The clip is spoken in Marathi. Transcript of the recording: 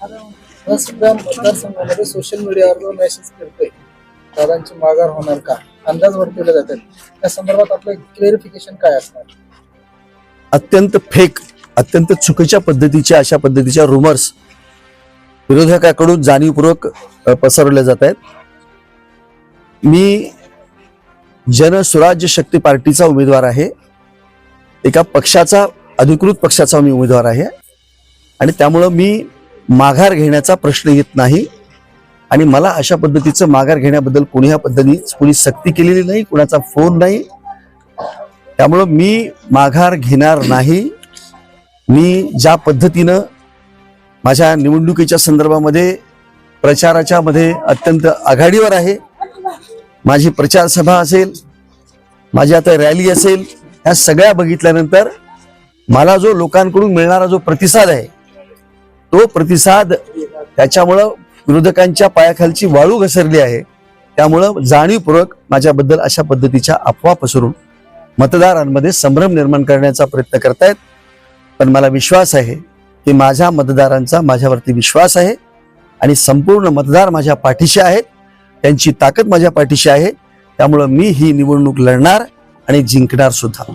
सुद्धा मतदारसंघामध्ये सोशल मीडियावर मेसेज करतोय दादांची माघार होणार का? अंदाज वर्तवले जातात. त्या संदर्भात आपलं क्लेरिफिकेशन काय असणार? अत्यंत फेक अत्यंत चुकीच्या पद्धतीच्या अशा पद्धतीच्या रुमर्स विरोधकाकडून जाणीवपूर्वक पसरवल्या जात आहेत. मी जनसुराज्य शक्ती पार्टीचा उमेदवार आहे. एका पक्षाचा अधिकृत पक्षाचा मी उमेदवार आहे. आणि त्यामुळं मी माघार घेण्याचा प्रश्न येत नाही. आणि मला अशा पद्धतीचं माघार घेण्याबद्दल कोणी ह्या पद्धतीने कोणी सक्ती केलेली नाही कुणाचा फोन नाही. त्यामुळं मी माघार घेणार नाही. मी ज्या पद्धतीनं माझ्या निवडणुकीच्या संदर्भामध्ये प्रचाराच्या मध्ये अत्यंत आघाडीवर आहे माझी प्रचार सभा असेल माझी आता रॅली असेल ह्या सगळ्या बघितल्यानंतर मला जो लोकांकडून मिळणारा जो प्रतिसाद आहे तो प्रतिसाद त्याच्यामुळं विरोधकांच्या पायाखालची वाळू घसरली आहे. त्यामुळं जाणीवपूर्वक माझ्याबद्दल अशा पद्धतीच्या अफवा पसरून मतदारांमध्ये संभ्रम निर्माण करण्याचा प्रयत्न करतायत. पण मला विश्वास आहे की माझ्या मतदारांचा माझ्यावरती विश्वास आहे आणि संपूर्ण मतदार माझ्या पाठीशी आहेत. त्यांची ताकद माझ्या पाठीशी आहे. त्यामुळं मी ही निवडणूक लढणार आणि जिंकणार सुद्धा.